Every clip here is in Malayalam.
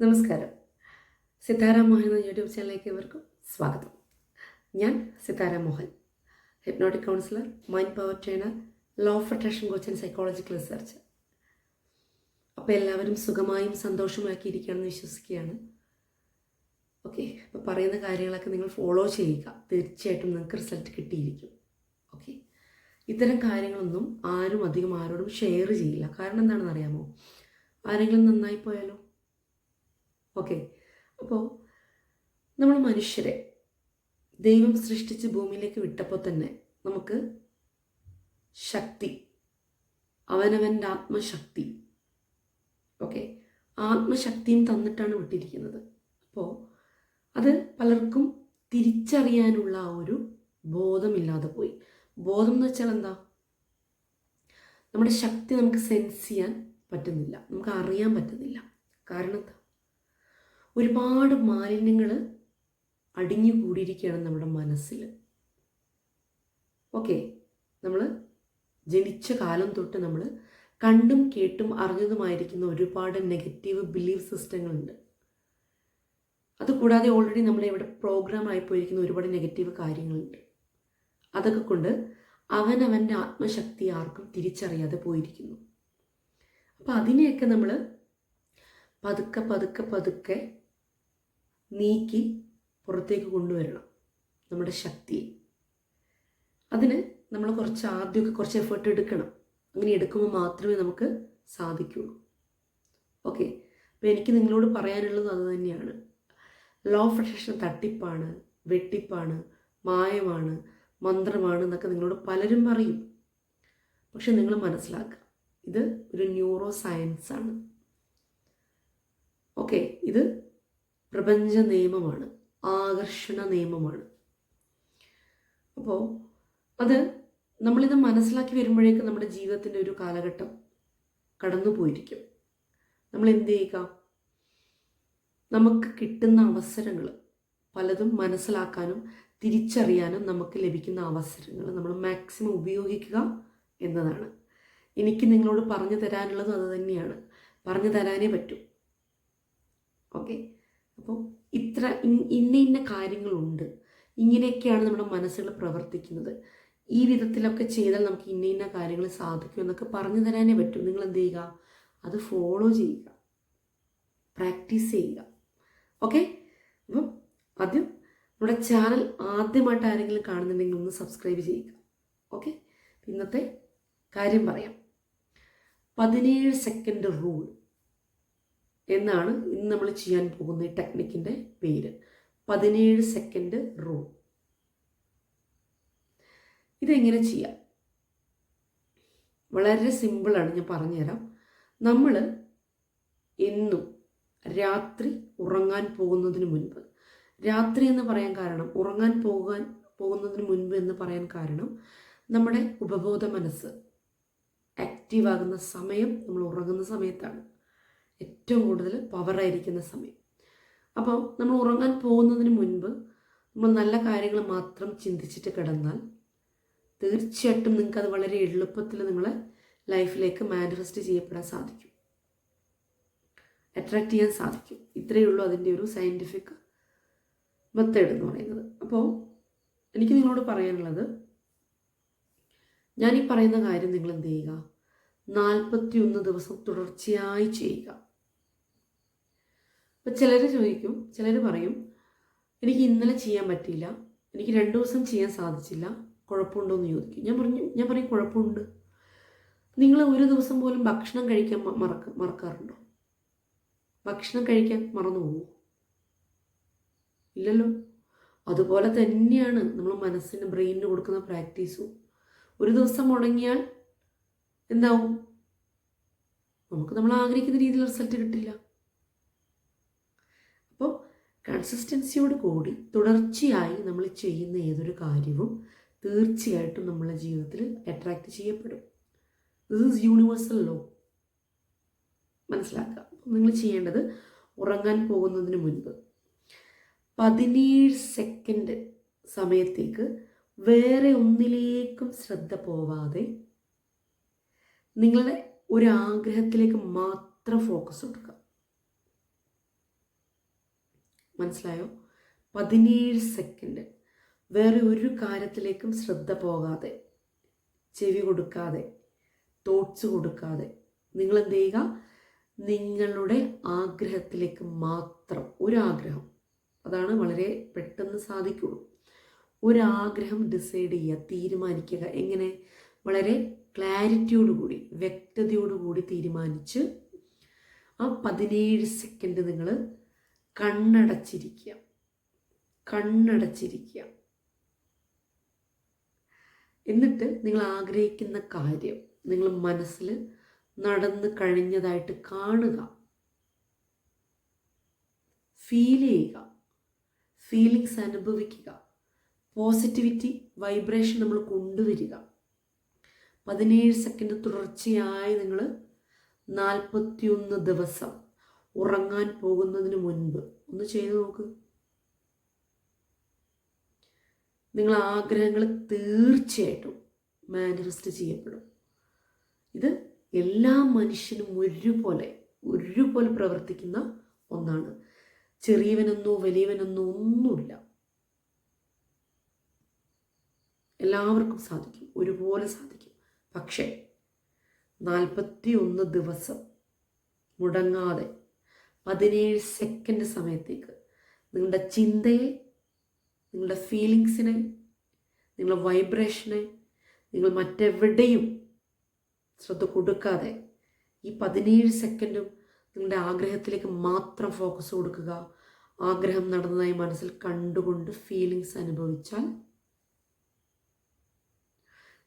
നമസ്കാരം. സിതാര മോഹൻ എന്ന യൂട്യൂബ് ചാനലിലേക്ക് ഇവർക്കും സ്വാഗതം. ഞാൻ Sithara Mohan hypnotic counsellor mind power trainer law of attraction coach and psychological research അപ്പോൾ എല്ലാവരും സുഖമായും സന്തോഷമാക്കി ഇരിക്കുകയാണെന്ന് വിശ്വസിക്കുകയാണ്. ഓക്കെ അപ്പോൾ പറയുന്ന കാര്യങ്ങളൊക്കെ നിങ്ങൾ ഫോളോ ചെയ്യുക. തീർച്ചയായിട്ടും നിങ്ങൾക്ക് റിസൾട്ട് കിട്ടിയിരിക്കും. ഓക്കെ ഇത്തരം കാര്യങ്ങളൊന്നും ആരും അധികം ആരോടും ഷെയർ ചെയ്യില്ല. കാരണം എന്താണെന്ന് അറിയാമോ? ആരെങ്കിലും നന്നായി പോയാലോ? ഓക്കെ. അപ്പോൾ നമ്മൾ മനുഷ്യരെ ദൈവം സൃഷ്ടിച്ച് ഭൂമിയിലേക്ക് വിട്ടപ്പോൾ തന്നെ നമുക്ക് ശക്തി അവനവന്റെ ആത്മശക്തി ഓക്കെ ആത്മശക്തിയും തന്നിട്ടാണ് വിട്ടിരിക്കുന്നത്. അപ്പോൾ അത് പലർക്കും തിരിച്ചറിയാനുള്ള ആ ഒരു ബോധമില്ലാതെ പോയി. ബോധം എന്ന് വെച്ചാൽ എന്താ? നമ്മുടെ ശക്തി നമുക്ക് സെൻസ് ചെയ്യാൻ പറ്റുന്നില്ല. നമുക്ക് അറിയാൻ പറ്റുന്നില്ല. കാരണം എന്താ? ഒരുപാട് മാലിന്യങ്ങൾ അടിഞ്ഞു കൂടിയിരിക്കുകയാണ് നമ്മുടെ മനസ്സിൽ ഓക്കെ നമ്മൾ ജനിച്ച കാലം തൊട്ട് നമ്മൾ കണ്ടും കേട്ടും അറിഞ്ഞതുമായിരിക്കുന്ന ഒരുപാട് നെഗറ്റീവ് ബിലീഫ് സിസ്റ്റങ്ങളുണ്ട് അതുകൂടാതെ ഓൾറെഡി നമ്മളെ ഇവിടെ പ്രോഗ്രാം ആയിപ്പോയിരിക്കുന്ന ഒരുപാട് നെഗറ്റീവ് കാര്യങ്ങളുണ്ട്. അതൊക്കെ കൊണ്ട് അവനവന്റെ ആത്മശക്തി ആർക്കും തിരിച്ചറിയാതെ പോയിരിക്കുന്നു. അപ്പോൾ അതിനെയൊക്കെ നമ്മൾ പതുക്കെ പതുക്കെ പതുക്കെ നീക്കി പുറത്തേക്ക് കൊണ്ടുവരണം നമ്മുടെ ശക്തിയെ. അതിന് നമ്മൾ കുറച്ച് ആദ്യമൊക്കെ കുറച്ച് എഫേർട്ട് എടുക്കണം. അങ്ങനെ എടുക്കുമ്പോൾ മാത്രമേ നമുക്ക് സാധിക്കുള്ളൂ. ഓക്കെ അപ്പോൾ എനിക്ക് നിങ്ങളോട് പറയാനുള്ളത് അത് തന്നെയാണ്. ലോ ഓഫ് അട്രാക്ഷൻ തട്ടിപ്പാണ് വെട്ടിപ്പാണ് മായമാണ് മന്ത്രമാണ് എന്നൊക്കെ നിങ്ങളോട് പലരും പറയും. പക്ഷെ നിങ്ങൾ മനസ്സിലാക്കുക ഇത് ഒരു ന്യൂറോ സയൻസാണ് ഓക്കെ ഇത് പ്രപഞ്ച നിയമമാണ് ആകർഷണ നിയമമാണ്. അപ്പോൾ അത് നമ്മളിത് മനസ്സിലാക്കി വരുമ്പോഴേക്കും നമ്മുടെ ജീവിതത്തിന്റെ ഒരു കാലഘട്ടം കടന്നു പോയിരിക്കും നമ്മൾ എന്ത് ചെയ്യുക? നമുക്ക് കിട്ടുന്ന അവസരങ്ങൾ പലതും മനസ്സിലാക്കാനും തിരിച്ചറിയാനും നമുക്ക് ലഭിക്കുന്ന അവസരങ്ങൾ നമ്മൾ മാക്സിമം ഉപയോഗിക്കുക എന്നതാണ്. എനിക്ക് നിങ്ങളോട് പറഞ്ഞു തരാനുള്ളതും അത് തന്നെയാണ്. പറഞ്ഞു തരാനേ പറ്റൂ. ഓക്കെ? അപ്പോൾ ഇത്ര ഇന്ന ഇന്ന കാര്യങ്ങളുണ്ട്. ഇങ്ങനെയൊക്കെയാണ് നമ്മുടെ മനസ്സുകൾ പ്രവർത്തിക്കുന്നത്. ഈ വിധത്തിലൊക്കെ ചെയ്താൽ നമുക്ക് ഇന്ന ഇന്ന കാര്യങ്ങൾ സാധിക്കും എന്നൊക്കെ പറഞ്ഞു തരാനേ പറ്റും. നിങ്ങൾ എന്ത് ചെയ്യുക? അത് ഫോളോ ചെയ്യുക. പ്രാക്ടീസ് ചെയ്യുക. ഓക്കെ അപ്പം ആദ്യം നമ്മുടെ ചാനൽ ആദ്യമായിട്ട് ആരെങ്കിലും കാണുന്നുണ്ടെങ്കിൽ ഒന്ന് സബ്സ്ക്രൈബ് ചെയ്യുക. ഓക്കെ ഇന്നത്തെ കാര്യം പറയാം. പതിനേഴ് സെക്കൻഡ് റൂൾ എന്നാണ് ഇന്ന് നമ്മൾ ചെയ്യാൻ പോകുന്ന ഈ ടെക്നിക്കിന്റെ പേര്. പതിനേഴ് സെക്കൻഡ് റൂൾ ഇതെങ്ങനെ ചെയ്യാം? വളരെ സിമ്പിളാണ് ഞാൻ പറഞ്ഞുതരാം. നമ്മൾ എന്നും രാത്രി ഉറങ്ങാൻ പോകുന്നതിന് മുൻപ് രാത്രി എന്ന് പറയാൻ കാരണം ഉറങ്ങാൻ പോകാൻ പോകുന്നതിന് മുൻപ് എന്ന് പറയാൻ കാരണം നമ്മുടെ ഉപബോധ മനസ്സ് ആക്റ്റീവാകുന്ന സമയം നമ്മൾ ഉറങ്ങുന്ന സമയത്താണ്. ഏറ്റവും കൂടുതൽ പവറായിരിക്കുന്ന സമയം. അപ്പോൾ നമ്മൾ ഉറങ്ങാൻ പോകുന്നതിന് മുൻപ് നമ്മൾ നല്ല കാര്യങ്ങൾ മാത്രം ചിന്തിച്ചിട്ട് കിടന്നാൽ തീർച്ചയായിട്ടും നിങ്ങൾക്ക് അത് വളരെ എളുപ്പത്തിൽ നിങ്ങളെ ലൈഫിലേക്ക് മാനിഫെസ്റ്റ് ചെയ്യപ്പെടാൻ സാധിക്കും. അട്രാക്റ്റ് ചെയ്യാൻ സാധിക്കും. ഇത്രയേ ഉള്ളൂ അതിന്റെ ഒരു സയന്റിഫിക് മെത്തേഡ് എന്ന് പറയുന്നത്. അപ്പോൾ എനിക്ക് നിങ്ങളോട് പറയാനുള്ളത് ഞാൻ ഈ പറയുന്ന കാര്യം നിങ്ങൾ എന്ത് ചെയ്യുക? നാൽപ്പത്തി ഒന്ന് ദിവസം തുടർച്ചയായി ചെയ്യുക. അപ്പം ചിലർ ചോദിക്കും ചിലർ പറയും എനിക്ക് ഇന്നലെ ചെയ്യാൻ പറ്റിയില്ല എനിക്ക് രണ്ട് ദിവസം ചെയ്യാൻ സാധിച്ചില്ല കുഴപ്പമുണ്ടോ എന്ന് ചോദിക്കും. ഞാൻ പറഞ്ഞു ഞാൻ പറയും കുഴപ്പമുണ്ട്. നിങ്ങൾ ഒരു ദിവസം പോലും ഭക്ഷണം കഴിക്കാൻ മറക്ക മറക്കാറുണ്ടോ? ഭക്ഷണം കഴിക്കാൻ മറന്നു പോകുമോ ഇല്ലല്ലോ. അതുപോലെ തന്നെയാണ് നമ്മൾ മനസ്സിന് ബ്രെയിനിന് കൊടുക്കുന്ന പ്രാക്ടീസും. ഒരു ദിവസം മുടങ്ങിയാൽ എന്താവും? നമുക്ക് നമ്മൾ ആഗ്രഹിക്കുന്ന രീതിയിൽ റിസൾട്ട് കിട്ടില്ല. അപ്പോൾ കൺസിസ്റ്റൻസിയോട് കൂടി തുടർച്ചയായി നമ്മൾ ചെയ്യുന്ന ഏതൊരു കാര്യവും തീർച്ചയായിട്ടും നമ്മളെ ജീവിതത്തിൽ അട്രാക്റ്റ് ചെയ്യപ്പെടും. ദിസ് ഈസ് യൂണിവേഴ്സൽ ലോ മനസ്സിലാക്കുക? നിങ്ങൾ ചെയ്യേണ്ടത് ഉറങ്ങാൻ പോകുന്നതിന് മുൻപ് പതിനേഴ് സെക്കൻഡ് സമയത്തേക്ക് വേറെ ഒന്നിലേക്കും ശ്രദ്ധ പോവാതെ നിങ്ങളുടെ ഒരു ആഗ്രഹത്തിലേക്ക് മാത്രം ഫോക്കസ് കൊടുക്കുക. മനസ്സിലായോ? പതിനേഴ് സെക്കൻഡ് വേറെ ഒരു കാര്യത്തിലേക്കും ശ്രദ്ധ പോകാതെ ചെവി കൊടുക്കാതെ തോട്ട്സ് കൊടുക്കാതെ നിങ്ങൾ എന്ത് ചെയ്യുക? നിങ്ങളുടെ ആഗ്രഹത്തിലേക്ക് മാത്രം ഒരാഗ്രഹം അതാണ് വളരെ പെട്ടെന്ന് സാധിക്കുള്ളൂ. ഒരാഗ്രഹം ഡിസൈഡ് ചെയ്യുക തീരുമാനിക്കുക എങ്ങനെ? വളരെ ക്ലാരിറ്റിയോടുകൂടി വ്യക്തതയോടുകൂടി തീരുമാനിച്ച് ആ പതിനേഴ് സെക്കൻഡ് നിങ്ങൾ കണ്ണടച്ചിരിക്കുക. കണ്ണടച്ചിരിക്കുക. എന്നിട്ട് നിങ്ങൾ ആഗ്രഹിക്കുന്ന കാര്യം നിങ്ങൾ മനസ്സിൽ നടന്ന് കഴിഞ്ഞതായിട്ട് കാണുക. ഫീൽ ചെയ്യുക. ഫീലിങ്സ് അനുഭവിക്കുക. പോസിറ്റിവിറ്റി വൈബ്രേഷൻ നമ്മൾ കൊണ്ടുവരിക. പതിനേഴ് സെക്കൻഡ് തുടർച്ചയായി നിങ്ങൾ നാൽപ്പത്തിയൊന്ന് ദിവസം ഉറങ്ങാൻ പോകുന്നതിന് മുൻപ് ഒന്ന് ചെയ്തു നോക്ക്. നിങ്ങൾ ആഗ്രഹങ്ങൾ തീർച്ചയായിട്ടും മാനിഫെസ്റ്റ് ചെയ്യപ്പെടും. ഇത് എല്ലാ മനുഷ്യനും ഒരുപോലെ ഒരുപോലെ പ്രവർത്തിക്കുന്ന ഒന്നാണ്. ചെറിയവനെന്നോ വലിയവനെന്നോ ഒന്നുമില്ല. എല്ലാവർക്കും സാധിക്കും ഒരുപോലെ സാധിക്കും. പക്ഷേ നാൽപ്പത്തി ഒന്ന് ദിവസം മുടങ്ങാതെ പതിനേഴ് സെക്കൻഡ് സമയത്തേക്ക്. നിങ്ങളുടെ ചിന്തയെ നിങ്ങളുടെ ഫീലിങ്സിനെ നിങ്ങളുടെ വൈബ്രേഷനെ നിങ്ങൾ മറ്റെവിടെയും ശ്രദ്ധ കൊടുക്കാതെ ഈ പതിനേഴ് സെക്കൻഡും നിങ്ങളുടെ ആഗ്രഹത്തിലേക്ക് മാത്രം ഫോക്കസ് കൊടുക്കുക. ആഗ്രഹം നടന്നതായി മനസ്സിൽ കണ്ടുകൊണ്ട് ഫീലിങ്സ് അനുഭവിച്ചാൽ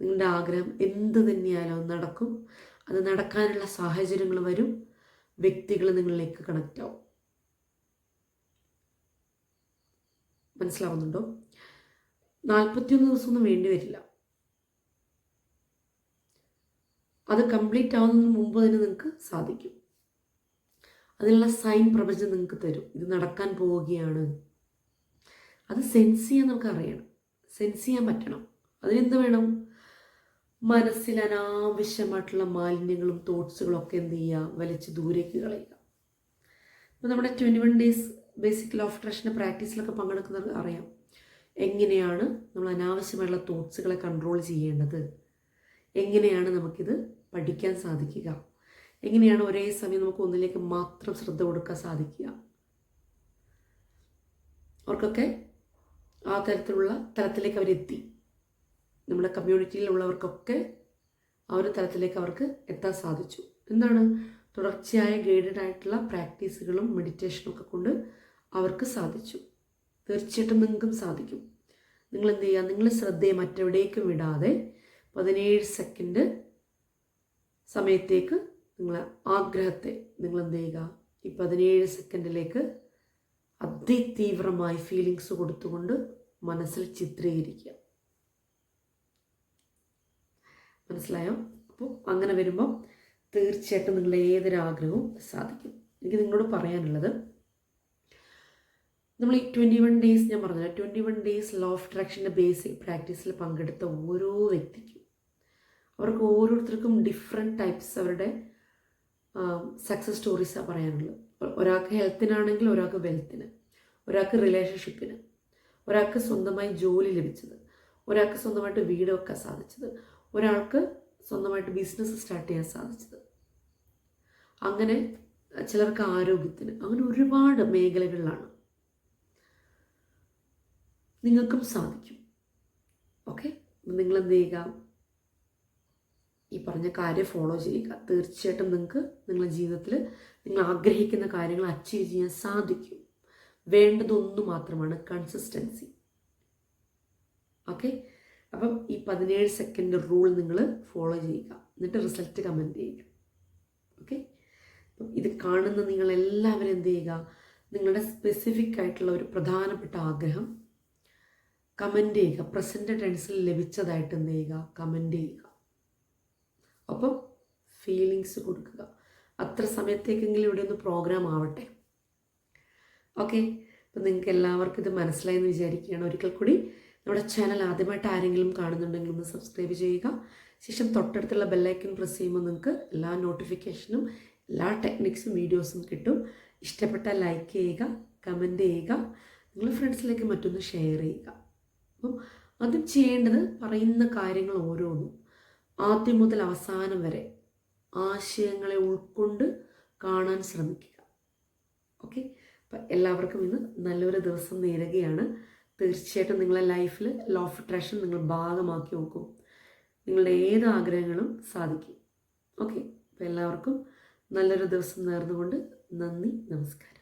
നിങ്ങളുടെ ആഗ്രഹം എന്ത് തന്നെയായാലും നടക്കും. അത് നടക്കാനുള്ള സാഹചര്യങ്ങൾ വരും. വ്യക്തികൾ നിങ്ങളിലേക്ക് കണക്റ്റ് ആവും. മനസ്സിലാവുന്നുണ്ടോ? നാൽപ്പത്തിയൊന്ന് ദിവസമൊന്നും വേണ്ടി വരില്ല. അത് കംപ്ലീറ്റ് ആവുന്നതിന് മുമ്പ് തന്നെ നിങ്ങൾക്ക് സാധിക്കും. അതിനുള്ള സൈൻ പ്രപഞ്ചം നിങ്ങൾക്ക് തരും. ഇത് നടക്കാൻ പോവുകയാണ്. അത് സെൻസ് ചെയ്യാൻ നമുക്ക് അറിയണം. സെൻസ് ചെയ്യാൻ പറ്റണം. അതിനെന്ത് വേണം? മനസ്സിൽ അനാവശ്യമായിട്ടുള്ള മാലിന്യങ്ങളും തോട്ട്സുകളും ഒക്കെ എന്ത് ചെയ്യുക? വലിച്ച് ദൂരേക്ക് കളയുക. ഇപ്പോൾ നമ്മുടെ twenty one days basic law of ട്രഷന്റെ പ്രാക്ടീസിലൊക്കെ പങ്കെടുക്കുന്നവർക്ക് അറിയാം. എങ്ങനെയാണ് നമ്മൾ അനാവശ്യമായിട്ടുള്ള തോട്ട്സുകളെ കൺട്രോൾ ചെയ്യേണ്ടത്? എങ്ങനെയാണ് നമുക്കിത് പഠിക്കാൻ സാധിക്കുക? എങ്ങനെയാണ് ഒരേ സമയം നമുക്ക് ഒന്നിലേക്ക് മാത്രം ശ്രദ്ധ കൊടുക്കാൻ സാധിക്കുക? അവർക്കൊക്കെ ആ തരത്തിലുള്ള തലത്തിലേക്ക് അവരെത്തി. നമ്മുടെ കമ്മ്യൂണിറ്റിയിലുള്ളവർക്കൊക്കെ ആ ഒരു തലത്തിലേക്ക് അവർക്ക് എത്താൻ സാധിച്ചു. എന്താണ്? തുടർച്ചയായ ഗൈഡഡ് ആയിട്ടുള്ള പ്രാക്ടീസുകളും മെഡിറ്റേഷനും ഒക്കെ കൊണ്ട് അവർക്ക് സാധിച്ചു. തീർച്ചയായിട്ടും നിങ്ങൾക്കും സാധിക്കും. നിങ്ങൾ എന്ത് ചെയ്യുക? നിങ്ങളുടെ ശ്രദ്ധയെ മറ്റെവിടേക്കും വിടാതെ പതിനേഴ് സെക്കൻഡ് സമയത്തേക്ക് നിങ്ങൾ ആഗ്രഹത്തെ നിങ്ങൾ എന്ത് ചെയ്യുക? ഈ പതിനേഴ് സെക്കൻഡിലേക്ക് അതിതീവ്രമായി ഫീലിങ്സ് കൊടുത്തുകൊണ്ട് മനസ്സിൽ ചിത്രീകരിക്കുക. മനസ്സിലായോ? അപ്പോൾ അങ്ങനെ വരുമ്പോൾ തീർച്ചയായിട്ടും നിങ്ങളുടെ ഏതൊരു ആഗ്രഹവും സാധിക്കും. എനിക്ക് നിങ്ങളോട് പറയാനുള്ളത് നമ്മൾ ഈ ട്വന്റി വൺ ഡേയ്സ് ഞാൻ പറഞ്ഞില്ല twenty one days law of അട്രാക്ഷന്റെ basic പ്രാക്ടീസിൽ പങ്കെടുത്ത ഓരോ വ്യക്തിക്കും അവർക്ക് ഓരോരുത്തർക്കും ഡിഫറെന്റ് ടൈപ്സ് അവരുടെ സക്സസ് സ്റ്റോറീസാണ് പറയാനുള്ളത്. ഒരാൾക്ക് ഹെൽത്തിനാണെങ്കിൽ ഒരാൾക്ക് വെൽത്തിന് ഒരാൾക്ക് റിലേഷൻഷിപ്പിന് ഒരാൾക്ക് സ്വന്തമായി ജോലി ലഭിച്ചത് ഒരാൾക്ക് സ്വന്തമായിട്ട് വീട് വെക്കാൻ സാധിച്ചത് ഒരാൾക്ക് സ്വന്തമായിട്ട് ബിസിനസ് സ്റ്റാർട്ട് ചെയ്യാൻ സാധിച്ചത്. അങ്ങനെ ചിലർക്ക് ആരോഗ്യത്തിന് അങ്ങനെ ഒരുപാട് മേഖലകളിലാണ്. നിങ്ങൾക്കും സാധിക്കും. ഓക്കെ നിങ്ങൾ എന്ത് ചെയ്യുക? ഈ പറഞ്ഞ കാര്യം ഫോളോ ചെയ്യുക. തീർച്ചയായിട്ടും നിങ്ങൾക്ക് നിങ്ങളുടെ ജീവിതത്തിൽ നിങ്ങൾ ആഗ്രഹിക്കുന്ന കാര്യങ്ങൾ അച്ചീവ് ചെയ്യാൻ സാധിക്കും. വേണ്ടതൊന്നു മാത്രമാണ് കൺസിസ്റ്റൻസി ഓക്കെ അപ്പം ഈ പതിനേഴ് സെക്കൻഡ് റൂൾ നിങ്ങൾ ഫോളോ ചെയ്യുക. എന്നിട്ട് റിസൾട്ട് കമന്റ് ചെയ്യുക. ഓക്കെ അപ്പം ഇത് കാണുന്ന നിങ്ങളെല്ലാവരും എന്ത് ചെയ്യുക? നിങ്ങളുടെ സ്പെസിഫിക് ആയിട്ടുള്ള ഒരു പ്രധാനപ്പെട്ട ആഗ്രഹം കമന്റ് ചെയ്യുക. പ്രസന്റ് ടെൻസിൽ ലഭിച്ചതായിട്ട് എന്ത് ചെയ്യുക? കമന്റ് ചെയ്യുക. അപ്പം ഫീലിങ്സ് കൊടുക്കുക. അത്ര സമയത്തേക്കെങ്കിലും ഇവിടെ ഒന്ന് പ്രോഗ്രാം ആവട്ടെ. ഓക്കെ അപ്പം നിങ്ങൾക്ക് എല്ലാവർക്കും ഇത് മനസ്സിലായെന്ന് വിചാരിക്കുകയാണ്. ഒരിക്കൽ കൂടി നമ്മുടെ ചാനൽ ആദ്യമായിട്ട് ആരെങ്കിലും കാണുന്നുണ്ടെങ്കിൽ ഒന്ന് സബ്സ്ക്രൈബ് ചെയ്യുക. ശേഷം തൊട്ടടുത്തുള്ള ബെല്ലൈക്കൺ പ്രസ് ചെയ്യുമ്പോൾ നിങ്ങൾക്ക് എല്ലാ നോട്ടിഫിക്കേഷനും എല്ലാ ടെക്നിക്സും വീഡിയോസും കിട്ടും. ഇഷ്ടപ്പെട്ടാൽ ലൈക്ക് ചെയ്യുക കമന്റ് ചെയ്യുക. നിങ്ങൾ ഫ്രണ്ട്സിലേക്ക് മറ്റൊന്ന് ഷെയർ ചെയ്യുക. അപ്പം ആദ്യം ചെയ്യേണ്ടത് പറയുന്ന കാര്യങ്ങൾ ഓരോന്നും ആദ്യം മുതൽ അവസാനം വരെ ആശയങ്ങളെ ഉൾക്കൊണ്ട് കാണാൻ ശ്രമിക്കുക. ഓക്കെ അപ്പം എല്ലാവർക്കും ഇന്ന് നല്ലൊരു ദിവസം നേരുകയാണ്. തീർച്ചയായിട്ടും നിങ്ങളെ ലൈഫിൽ ലോ ഓഫ് അട്രാക്ഷൻ നിങ്ങൾ ഭാഗമാക്കി നോക്കും. നിങ്ങളുടെ ഏത് ആഗ്രഹങ്ങളും സാധിക്കും. ഓക്കെ അപ്പോൾ എല്ലാവർക്കും നല്ലൊരു ദിവസം നേർന്നുകൊണ്ട് നന്ദി നമസ്കാരം.